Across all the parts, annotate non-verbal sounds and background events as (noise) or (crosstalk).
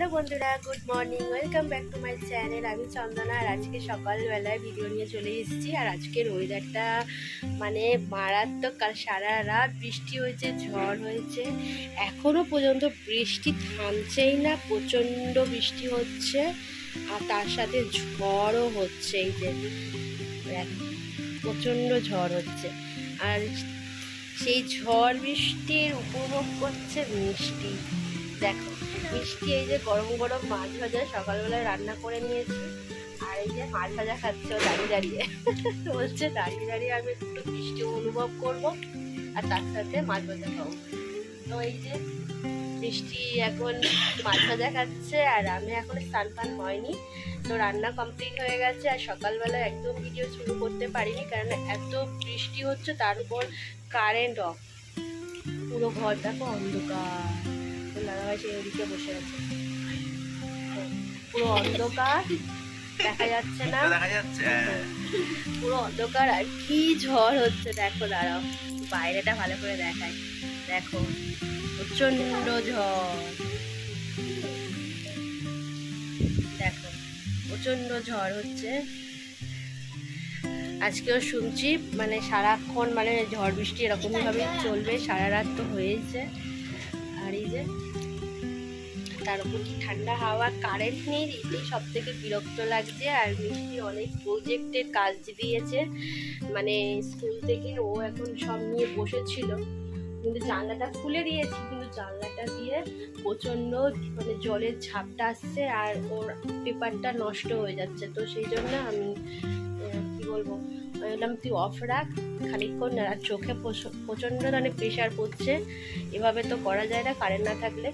Hello বন্ধুরা good morning welcome back to my channel আমি চন্দনা আর আজকে সকালবেলায় ভিডিও নিয়ে চলে এসেছি। আর আজকের ওয়েদারটা মানে মারাত্মক, কাল সারা রাত বৃষ্টি হয়েছে, ঝড় হয়েছে। এখনও পর্যন্ত বৃষ্টি থামছেই না, প্রচণ্ড বৃষ্টি হচ্ছে। আর তার সাথে ঝড়ও হচ্ছে এই যে প্রচণ্ড ঝড় হচ্ছে। আর সেই ঝড় বৃষ্টির উপভোগ করছে মিষ্টি। দেখো, মিষ্টি এই যে গরম গরম মাছ ভাজা সকালবেলায় রান্না করে নিয়েছি, আর এই যে মাছ ভাজা খাচ্ছে দাঁড়িয়ে দাঁড়িয়ে। বলছে, দাঁড়িয়ে দাঁড়িয়ে আমি একটু মিষ্টি অনুভব করব, আর তার সাথে মাছ ভাজা খাব। তো এই যে মিষ্টি এখন মাছ ভাজা খাচ্ছে, আর আমি এখন স্নান ফান হয়নি, তো রান্না কমপ্লিট হয়ে গেছে, আর সকালবেলা একদম ভিডিও শুরু করতে পারিনি, কারণ এত বৃষ্টি হচ্ছে, তার উপর কারেন্ট অফ পুরো ঘর দেখো অন্ধকার। সেই ওদিকে বসে আছে। পুরো অন্ধকার দেখা যাচ্ছে না। দেখা যাচ্ছে পুরো অন্ধকার আর কি ঝড় হচ্ছে দেখো দাঁড়াও। বাইরেটা ভালো করে দেখায় দেখো প্রচণ্ড ঝড়। দেখো প্রচণ্ড ঝড় হচ্ছে। আজকেও শুনছি মানে সারাক্ষণ মানে ঝড় বৃষ্টি এরকমই ভাবে চলবে সারা রাত তো হয়েছে। তার উপর কি ঠান্ডা হাওয়া কারেন্ট নেই, এটাই সব থেকে বিরক্ত লাগছে। আর মিষ্টি অনেক প্রজেক্টের কাজ দিয়েছে। মানে স্কুল থেকে ও এখন সব নিয়ে বসেছিল। কিন্তু জানলাটা খুলে দিয়েছি, কিন্তু জানলাটা দিয়ে প্রচণ্ড মানে জলের ঝাপটা আসছে আর ওর পেপারটা নষ্ট হয়ে যাচ্ছে। তো সেই জন্য আমি কি বলব, আমি বললাম, তুই অফ রাখ, খানিকক্ষণ আর চোখে প্রচ- প্রচণ্ড মানে প্রেশার পড়ছে। এভাবে তো করা যায় না কারেন্ট না থাকলে।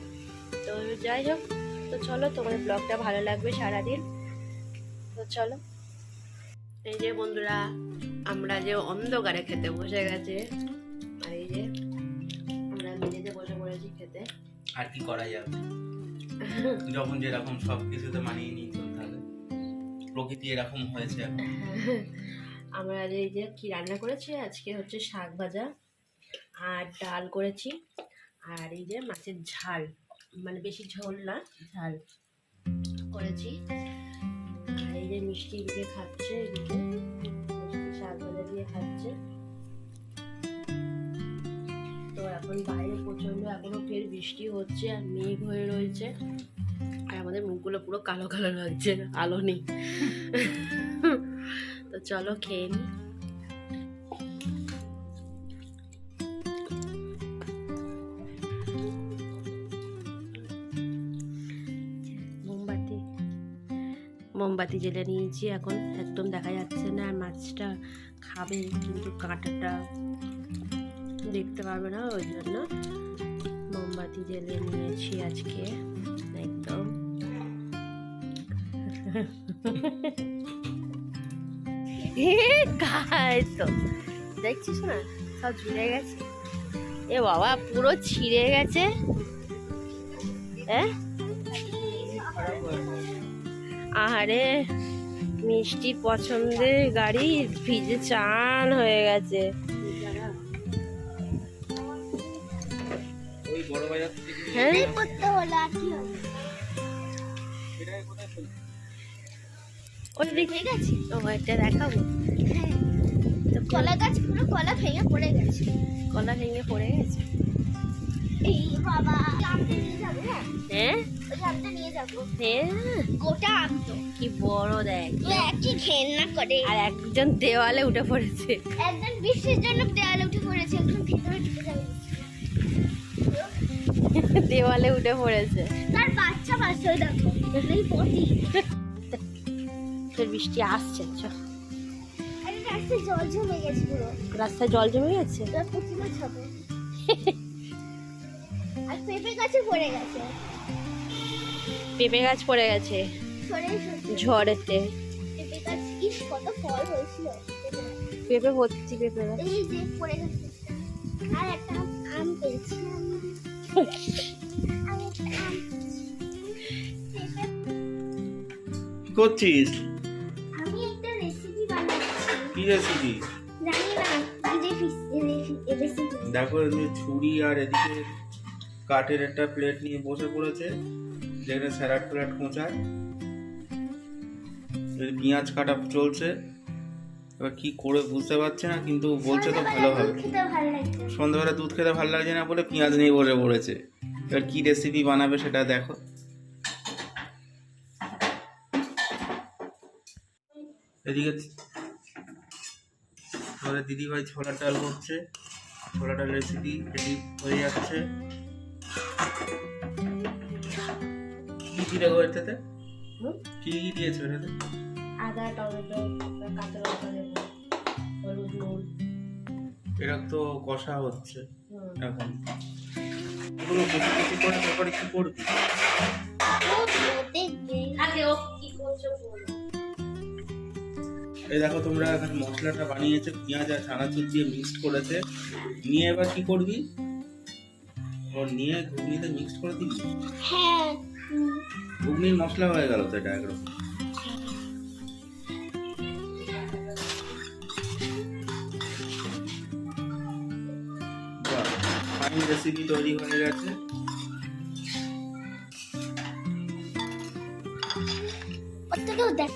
যাই হোক তো চলো তোমার ব্লগটা ভালো লাগবে সারাদিন। তো চলো। এই যে বন্ধুরা আমরা যে অন্ধকারে খেতে বসে গেছে আর এই যে আমরা মেঝেতে বসে পড়েছি খেতে। আর কি করা যাবে? যখন যেরকম সব কিছুতে মানিয়ে নিই চলতে হবে প্রকৃতি এরকম হয়েছে (laughs) আমরা এই যে কি রান্না করেছি আজকে হচ্ছে শাক ভাজা আর ডাল করেছি আর এই যে মাছের ঝাল। মানে বেশি ঝোল না ঝাল। করেছি। আর এই যে মিষ্টি এদিকে খাচ্ছে এদিকে মিষ্টি শাক ভাজা দিয়ে খাচ্ছে। তো এখন বাইরে প্রচণ্ড এখনও ফের বৃষ্টি হচ্ছে আর মেঘ হয়ে রয়েছে। আর আমাদের মুখগুলো পুরো কালো কালো লাগছে আলো নেই। তো চলো খেয়ে নি। মোমবাতি জেলে নিয়েছি, এখন একদম দেখা যাচ্ছে না, আর মাছটা খাবে কিন্তু কাঁটাটা। দেখতে পারবে না ওই জন্য মোমবাতি জেলে নিয়েছি আজকে, একদম। তো, দেখছিস না? সব ঝুলে গেছে। এ বাবা, পুরো ছিঁড়ে গেছে। হ্যাঁ? আহারে মিষ্টি পছন্দের গাড়ি ভিজে চান হয়ে গেছে। হ্যাঁ? দেখাবো। তো কলা গাছ পুরো কলা ভেঙে পড়ে গেছে। কলা ভেঙে পড়ে গেছে? এই বাবা। হ্যাঁ? হ্যাঁ? হ্যাঁ? কি বড় দেখ। ঘেন্না করে। আর একজন দেওয়ালে উঠে পড়েছে। একজন বৃষ্টির জন্য দেয়ালে উঠে পড়েছে একজন ভিতরে ঢুকে যাবে। দেওয়ালে উঠে পড়েছে। তার বাচ্চা বাচ্চা দেখো এই পটি। ফের বৃষ্টি আসছে চ রাস্তায় জল জমে গেছে পুরো। রাস্তায় জল জমে গেছে? আর (laughs) পেঁপে গাছে পড়ে গেছে। পেঁপে গাছ পড়ে গেছে। ঝড়েতে। পেঁপে গাছ ইস কত ফল হয়েছিল। পেঁপে ভর্তি পেঁপে গাছ। এই যে পড়ে গেছে আর একটা আম পেয়েছি আমি আমি একটা আম পেয়েছি। পেঁপে- কি করছিস? আমি একটা রেসিপি বানাচ্ছি কি রেসিপি জানি না দেখো ছুরি আর এদিকে কাঠের একটা প্লেট নিয়ে বসে পড়েছে। যেখানে স্যালাড কোঁচায় এই পেঁয়াজ কাটা চলছে, এবার কি করে বুঝতে পারছে না, কিন্তু বলছে তো ভালো হবে। সন্ধ্যাবেলা দুধ খেতে ভালো লাগছে না বলে পেঁয়াজ নিয়ে বসে পড়েছে। এবার কি রেসিপি বানাবে সেটা দেখো। এদিকে দিদিভাই ছোলার ডাল করছে। ছোলার ডাল রেসিপি রেডি হয়ে যাচ্ছে। কি দিলে গো এটাতে? কি কি দিয়েছ এটাতে আদা টমেটো কাঁচা লঙ্কা দেবো হলুদ নুন। এটা তো কষা হচ্ছে। এখন কুচি কুচি করে তারপরে কি করবি? কি এই দেখো তোমরা এখানে মশলাটা বানিয়েছে পেঁয়াজ আর চানাচুর দিয়ে মিক্সড করেছে। নিয়ে এবার কি করবি? ও নিয়ে ঘুগনিতে মিক্সড করে দিবি? হ্যাঁ। ঘুগনির মশলা হয়ে গেল তো এটা একরকম। ফাইন রেসিপি তৈরি হয়ে গেছে। দেখ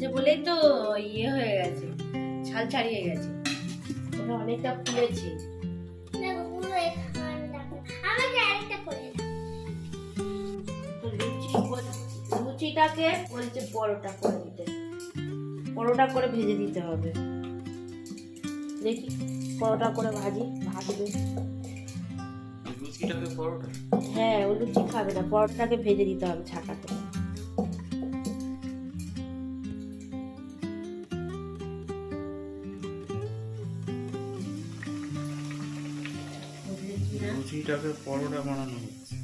ফুলেছে বলেই তো ইয়ে হয়ে গেছে ছাল ছাড়িয়ে গেছে। ওটা অনেকটা ফুলেছে লুচিটাকে বলছে পরোটা করে দিতে। পরোটা করে ভেজে দিতে হবে। দেখি পরোটা করে ভাজি ভাজবে। লুচিটাকে পরোটা? হ্যাঁ ও লুচি খাবে না পরোটাটাকে ভেজে দিতে হবে ছাকাতে কি পরোটা বানানো হচ্ছে।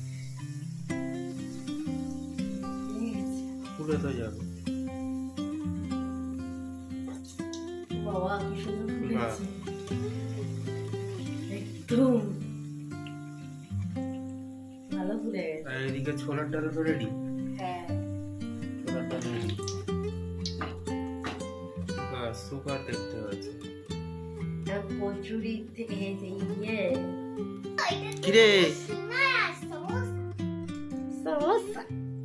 ফুলে তো যাবে। বাবা কি সুন্দর ফুলেছে একদম। ভালো ফুলে গেছে। এদিকে ছোলার ডাল তো রেডি হ্যাঁ। ছোলার ডাল রেডি সুপার দেখতে হয়েছে। কচুরি থেকে ইয়ে কিরে?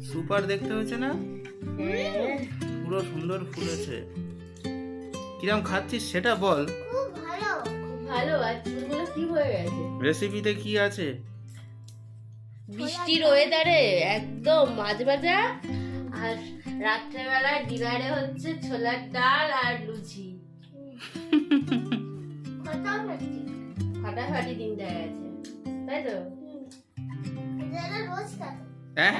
সুপার দেখতে হয়েছে না? পুরো সুন্দর ফুলেছে কিরম খাচ্ছিস সেটা বল। ভালো আর চুলগুলো কি হয়ে গেছে রেসিপিতে কি আছে? বৃষ্টির ওয়েদারে একদম মাঝ ভাজা আর রাত্রেবেলা ডিনারে হচ্ছে ছোলার ডাল আর লুচি। (laughs) ফাটাফাটি দিনটা গেছে তাই তো? রোজ খাবে হ্যাঁ?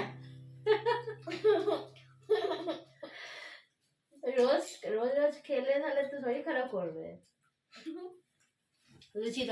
রোজ রোজ রোজ খেলে তাহলে তো শরীর খারাপ করবে। লুচি (laughs)